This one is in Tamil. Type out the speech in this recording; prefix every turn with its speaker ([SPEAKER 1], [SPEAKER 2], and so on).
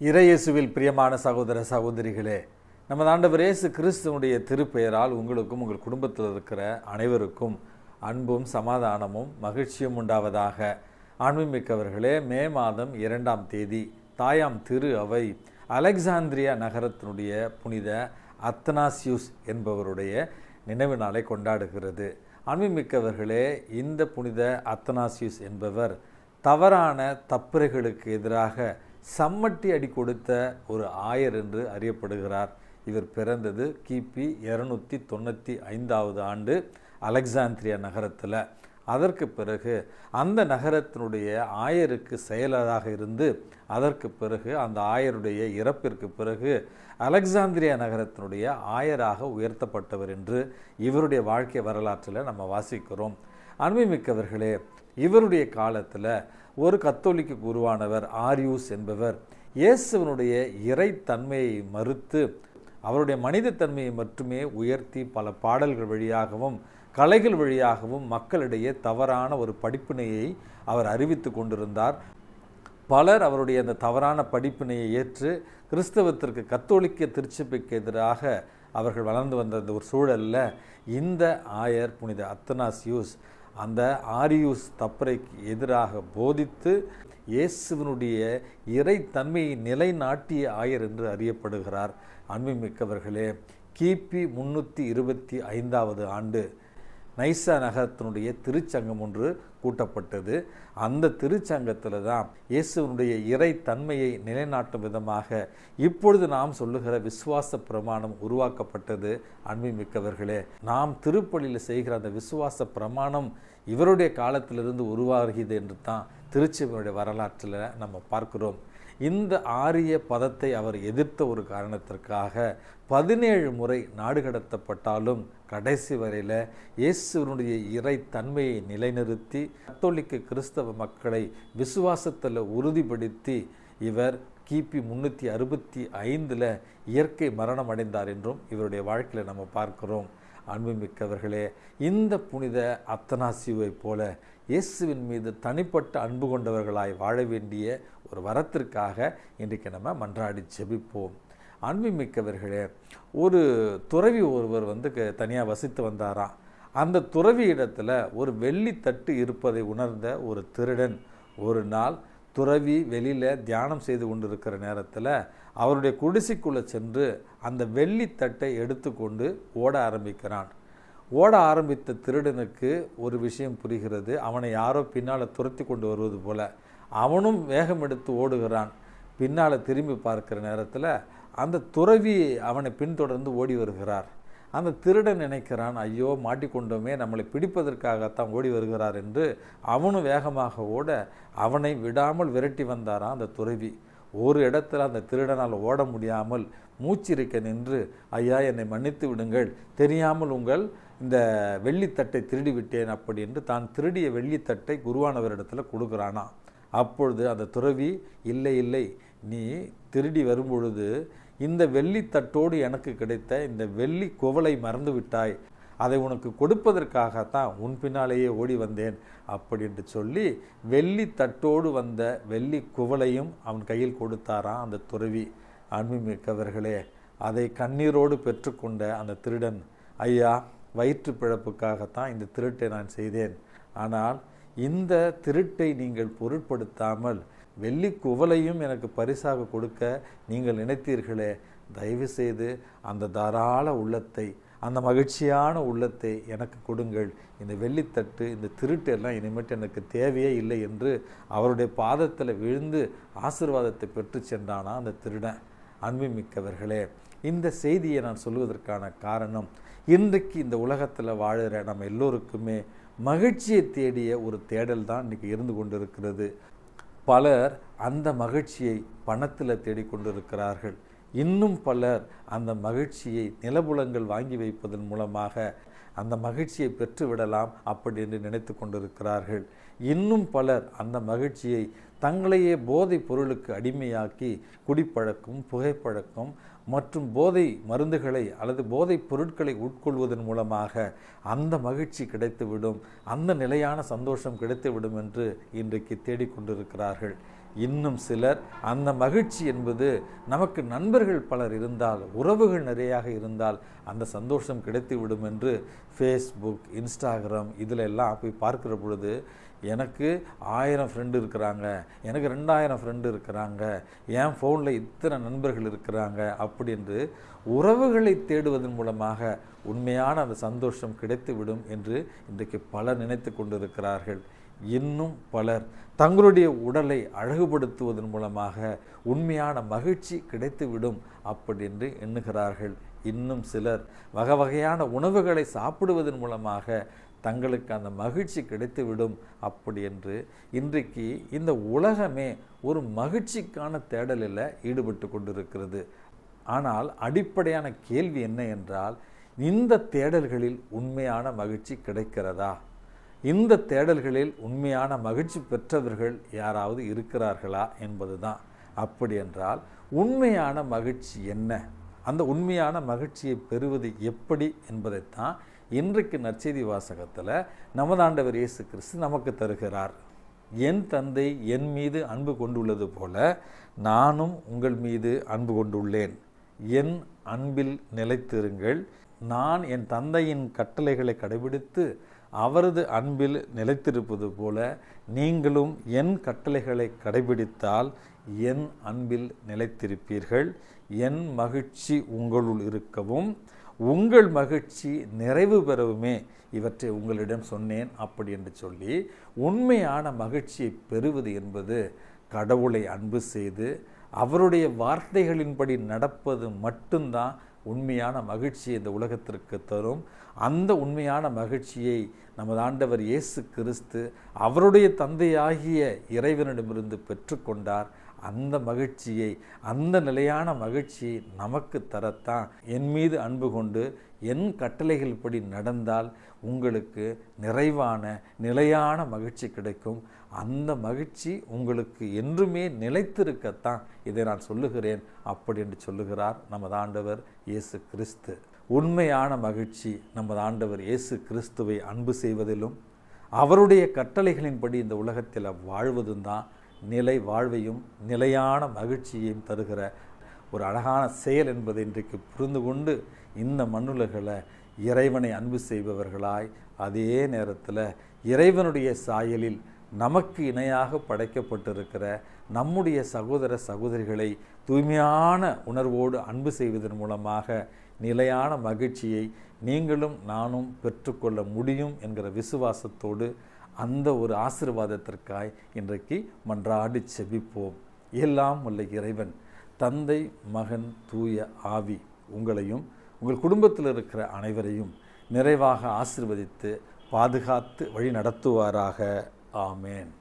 [SPEAKER 1] இறையேசுவில் பிரியமான சகோதர சகோதரிகளே நமது ஆண்டவர் இயேசு கிறிஸ்துவனுடைய திருப்பெயரால் உங்களுக்கும் உங்கள் குடும்பத்தில் இருக்கிற அனைவருக்கும் அன்பும் சமாதானமும் மகிழ்ச்சியும் உண்டாவதாக. ஆண்மைமிக்கவர்களே மே மாதம் இரண்டாம் தேதி தாயாம் திரு அவை அலெக்சாந்திரியா நகரத்தினுடைய புனித அத்தனாசியூஸ் என்பவருடைய நினைவு நாளை கொண்டாடுகிறது. அன்புமிக்கவர்களே இந்த புனித அத்தனாசியூஸ் என்பவர் தவறான தப்புரைகளுக்கு எதிராக சம்மட்டி அடி கொடுத்த ஒரு ஆயர் என்று அறியப்படுகிறார். இவர் பிறந்தது கிபி இரநூத்தி தொண்ணூற்றி ஐந்தாவது ஆண்டு அலெக்சாந்திரியா நகரத்தில். அதற்கு பிறகு அந்த நகரத்தினுடைய ஆயருக்கு செயலராக இருந்து அதற்கு பிறகு அந்த ஆயருடைய இறப்பிற்கு பிறகு அலெக்சாந்திரியா நகரத்தினுடைய ஆயராக உயர்த்தப்பட்டவர் என்று இவருடைய வாழ்க்கை வரலாற்றில் நம்ம வாசிக்கிறோம். அன்புமிக்கவர்களே இவருடைய காலத்தில் ஒரு கத்தோலிக்க குருவானவர் ஆரியூஸ் என்பவர் இயேசுவனுடைய இறைத்தன்மையை மறுத்து அவருடைய மனிதத்தன்மையை மட்டுமே உயர்த்தி பல பாடல்கள் வழியாகவும் கலைகள் வழியாகவும் மக்களிடையே தவறான ஒரு படிப்பினையை அவர் அறிவித்து கொண்டிருந்தார். பலர் அவருடைய அந்த தவறான படிப்பினையை ஏற்று கிறிஸ்தவத்திற்கு கத்தோலிக்க திருச்சபைக்கு எதிராக அவர்கள் வளர்ந்து வந்த அந்த ஒரு சூழலில் இந்த ஆயர் புனித அத்தனாசியூஸ் அந்த ஆரியூஸ் தப்பரைக்கு எதிராக போதித்து இயேசுவனுடைய இறைத்தன்மையை நிலைநாட்டிய ஆயர் என்று அறியப்படுகிறார். அன்புமிக்கவர்களே கிபி முன்னூற்றி இருபத்தி ஐந்தாவது ஆண்டு நைசா நகரத்தினுடைய திருச்சங்கம் ஒன்று கூட்டப்பட்டது. அந்த திருச்சங்கத்தில் தான் இயேசுவனுடைய இறை தன்மையை நிலைநாட்டும் விதமாக இப்பொழுது நாம் சொல்லுகிற விசுவாச பிரமாணம் உருவாக்கப்பட்டது. அன்புமிக்கவர்களே நாம் திருப்பலியில் செய்கிற அந்த விசுவாச பிரமாணம் இவருடைய காலத்திலிருந்து உருவாகிறது என்று தான் திருச்சபையுடைய வரலாற்றில் நம்ம பார்க்கிறோம். இந்த ஆரிய பதத்தை அவர் எதிர்த்த ஒரு காரணத்திற்காக பதினேழு முறை நாடு கடத்தப்பட்டாலும் கடைசி வரையில் இயேசுவனுடைய இறை தன்மையை நிலைநிறுத்தி கத்தோலிக்க கிறிஸ்தவ மக்களை விசுவாசத்தில் உறுதிப்படுத்தி இவர் கிபி முன்னூற்றி அறுபத்தி ஐந்தில் இயற்கை மரணம் அடைந்தார் என்றும் இவருடைய வாழ்க்கையில் நம்ம பார்க்கிறோம். அன்புமிக்கவர்களே இந்த புனித அத்தனாசிவை போல இயேசுவின் மீது தனிப்பட்ட அன்பு கொண்டவர்களாய் வாழ வேண்டிய ஒரு வரத்திற்காக இன்றைக்கு நம்ம மன்றாடி ஜெபிப்போம். அன்புமிக்கவர்களே ஒரு துறவி ஒருவர் வந்து தனியாக வசித்து வந்தாராம் அந்த துறவி இடத்துல ஒரு வெள்ளி தட்டு இருப்பதை உணர்ந்த ஒரு திருடன் ஒரு நாள் துறவி வெளியில் தியானம் செய்து கொண்டிருக்கிற நேரத்தில் அவருடைய குடிசைக்குள்ளே சென்று அந்த வெள்ளித்தட்டை எடுத்துக்கொண்டு ஓட ஆரம்பிக்கிறான். ஓட ஆரம்பித்த திருடனுக்கு ஒரு விஷயம் புரிகிறது. அவனை யாரோ பின்னால் துரத்தி கொண்டு வருவது போல. அவனும் வேகம் எடுத்து ஓடுகிறான். பின்னால் திரும்பி பார்க்கிற நேரத்தில் அந்த துறவி அவனை பின்தொடர்ந்து ஓடி வருகிறார். அந்த திருடன் நினைக்கிறான் ஐயோ மாட்டிக்கொண்டோமே நம்மளை பிடிப்பதற்காகத்தான் ஓடி வருகிறார் என்று அவனும் வேகமாக ஓட அவனை விடாமல் விரட்டி வந்தாரான் அந்த துறவி. ஒரு இடத்துல அந்த திருடனால் ஓட முடியாமல் மூச்சிருக்க நின்று ஐயா என்னை மன்னித்து விடுங்கள். தெரியாமல் உங்கள் இந்த வெள்ளித்தட்டை திருடி விட்டேன் அப்படி என்று தான் திருடிய வெள்ளித்தட்டை குருவானவரிடத்தில் கொடுக்குறானா. அப்பொழுது அந்த துறவி இல்லை இல்லை நீ திருடி வரும்பொழுது இந்த வெள்ளித்தட்டோடு எனக்கு கிடைத்த இந்த வெள்ளி குவளை மறந்து விட்டாய் அதை உனக்கு கொடுப்பதற்காகத்தான் உன் பின்னாலேயே ஓடி வந்தேன் அப்படி என்று சொல்லி வெள்ளி தட்டோடு வந்த வெள்ளி குவளையும் அவன் கையில் கொடுத்தாராம் அந்த துறவி. அன்புமிக்கவர்களே அதை கண்ணீரோடு பெற்றுக்கொண்ட அந்த திருடன் ஐயா வயிற்று பிழப்புக்காகத்தான் இந்த திருட்டை நான் செய்தேன். ஆனால் இந்த திருட்டை நீங்கள் பொருட்படுத்தாமல் வெள்ளி குவலையும் எனக்கு பரிசாக கொடுக்க நீங்கள் நினைத்தீர்களே. தயவு செய்து அந்த தாராள உள்ளத்தை அந்த மகிழ்ச்சியான உள்ளத்தை எனக்கு கொடுங்கள். இந்த வெள்ளித்தட்டு இந்த திருட்டு எல்லாம் இனிமேட்டு எனக்கு தேவையே இல்லை என்று அவருடைய பாதத்தில் விழுந்து ஆசிர்வாதத்தை பெற்று சென்றானா அந்த திருடன்? அன்புமிக்கவர்களே இந்த செய்தியை நான் சொல்வதற்கான காரணம் இன்றைக்கு இந்த உலகத்தில் வாழ்கிற நம்ம எல்லோருக்குமே மகிழ்ச்சியை தேடிய ஒரு தேடல் தான் இன்றைக்கி இருந்து கொண்டிருக்கிறது. பலர் அந்த மகிழ்ச்சியை பணத்தில் தேடிக்கொண்டிருக்கிறார்கள் இன்னும் பலர் அந்த மகிழ்ச்சியை நிலபுலங்கள் வாங்கி வைப்பதன் மூலமாக அந்த மகிழ்ச்சியை பெற்றுவிடலாம் அப்படி என்று நினைத்து கொண்டிருக்கிறார்கள். இன்னும் பலர் அந்த மகிழ்ச்சியை தங்களையே போதைப் பொருளுக்கு அடிமையாக்கி குடிப்பழக்கம் புகைப்பழக்கம் மற்றும் போதை மருந்துகளை அல்லது போதைப் பொருட்களை உட்கொள்வதன் மூலமாக அந்த மகிழ்ச்சி கிடைத்துவிடும் அந்த நிலையான சந்தோஷம் கிடைத்துவிடும் என்று இன்றைக்கு தேடிக்கொண்டிருக்கிறார்கள் இன்னும் சிலர் அந்த மகிழ்ச்சி என்பது நமக்கு நண்பர்கள் பலர் இருந்தால் உறவுகள் நிறையாக இருந்தால் அந்த சந்தோஷம் கிடைத்து விடும் என்று ஃபேஸ்புக் இன்ஸ்டாகிராம் இதில் எல்லாம் போய் பார்க்கிற பொழுது எனக்கு ஆயிரம் ஃப்ரெண்டு இருக்கிறாங்க எனக்கு ரெண்டாயிரம் ஃப்ரெண்டு இருக்கிறாங்க என் ஃபோனில் இத்தனை நண்பர்கள் இருக்கிறாங்க அப்படி என்று உறவுகளை தேடுவதன் மூலமாக உண்மையான அந்த சந்தோஷம் கிடைத்து விடும் என்று இன்றைக்கு பலர் நினைத்து கொண்டிருக்கிறார்கள். இன்னும் பலர் தங்களுடைய உடலை அழகுபடுத்துவதன் மூலமாக உண்மையான மகிழ்ச்சி கிடைத்துவிடும் அப்படி என்று எண்ணுகிறார்கள். இன்னும் சிலர் வகை வகையான உணவுகளை சாப்பிடுவதன் மூலமாக தங்களுக்கு அந்த மகிழ்ச்சி கிடைத்துவிடும் அப்படி என்று இன்றைக்கு இந்த உலகமே ஒரு மகிழ்ச்சிக்கான தேடலில் ஈடுபட்டு கொண்டிருக்கிறது. ஆனால் அடிப்படையான கேள்வி என்ன என்றால் இந்த தேடல்களில் உண்மையான மகிழ்ச்சி கிடைக்கிறதா? இந்த தேடல்களில் உண்மையான மகிழ்ச்சி பெற்றவர்கள் யாராவது இருக்கிறார்களா என்பதுதான். அப்படி என்றால் உண்மையான மகிழ்ச்சி என்ன? அந்த உண்மையான மகிழ்ச்சியை பெறுவது எப்படி என்பதைத்தான் இன்றைக்கு நற்செய்தி வாசகத்தில் நமதாண்டவர் இயேசு கிறிஸ்து நமக்கு தருகிறார். என் தந்தை என் மீது அன்பு கொண்டுள்ளது போல நானும் உங்கள் மீது அன்பு கொண்டுள்ளேன். என் அன்பில் நிலைத்திருங்கள். நான் என் தந்தையின் கட்டளைகளை கடைபிடித்து அவரது அன்பில் நிலைத்திருப்பது போல நீங்களும் என் கட்டளைகளை கடைபிடித்தால் என் அன்பில் நிலைத்திருப்பீர்கள். என் மகிழ்ச்சி உங்களுள் இருக்கவும் உங்கள் மகிழ்ச்சி நிறைவு பெறவுமே இவற்றை உங்களிடம் சொன்னேன் அப்படி என்று சொல்லி உண்மையான மகிழ்ச்சியை பெறுவது என்பது கடவுளை அன்பு செய்து அவருடைய வார்த்தைகளின்படி நடப்பது மட்டும்தான் உண்மையான மகிழ்ச்சி இந்த உலகத்திற்கு தரும். அந்த உண்மையான மகிழ்ச்சியை நமது ஆண்டவர் இயேசு கிறிஸ்து அவருடைய தந்தையாகிய இறைவனிடமிருந்து பெற்றுக்கொண்டார். அந்த மகிழ்ச்சியை அந்த நிலையான மகிழ்ச்சியை நமக்கு தரத்தான் என் மீது அன்பு கொண்டு என் கட்டளைகள் படி நடந்தால் உங்களுக்கு நிறைவான நிலையான மகிழ்ச்சி கிடைக்கும். அந்த மகிழ்ச்சி உங்களுக்கு என்றுமே நிலைத்திருக்கத்தான் இதை நான் சொல்லுகிறேன் அப்படி என்று சொல்லுகிறார் நமது ஆண்டவர் இயேசு கிறிஸ்து. உண்மையான மகிழ்ச்சி நமது ஆண்டவர் இயேசு கிறிஸ்துவை அன்பு செய்வதிலும் அவருடைய கட்டளைகளின்படி இந்த உலகத்தில் வாழ்வதும் தான் நிலை வாழ்வையும் நிலையான மகிழ்ச்சியையும் தருகிற ஒரு அழகான செயல் என்பதை இன்றைக்கு புரிந்து கொண்டு இந்த மண்ணுலகளை இறைவனை அன்பு செய்பவர்களாய் அதே நேரத்தில் இறைவனுடைய சாயலில் நமக்கு இணையாக படைக்கப்பட்டிருக்கிற நம்முடைய சகோதர சகோதரிகளை தூய்மையான உணர்வோடு அன்பு செய்வதன் மூலமாக நிலையான மகிழ்ச்சியை நீங்களும் நானும் பெற்றுக்கொள்ள முடியும் என்கிற விசுவாசத்தோடு அந்த ஒரு ஆசிர்வாதத்திற்காய் இன்றைக்கு மன்றாடி செபிப்போம். எல்லாம் உள்ள இறைவன் தந்தை மகன் தூய ஆவி உங்களையும் உங்கள் குடும்பத்தில் இருக்கிற அனைவரையும் நிறைவாக ஆசிர்வதித்து பாதுகாத்து வழி நடத்துவாராக Amen.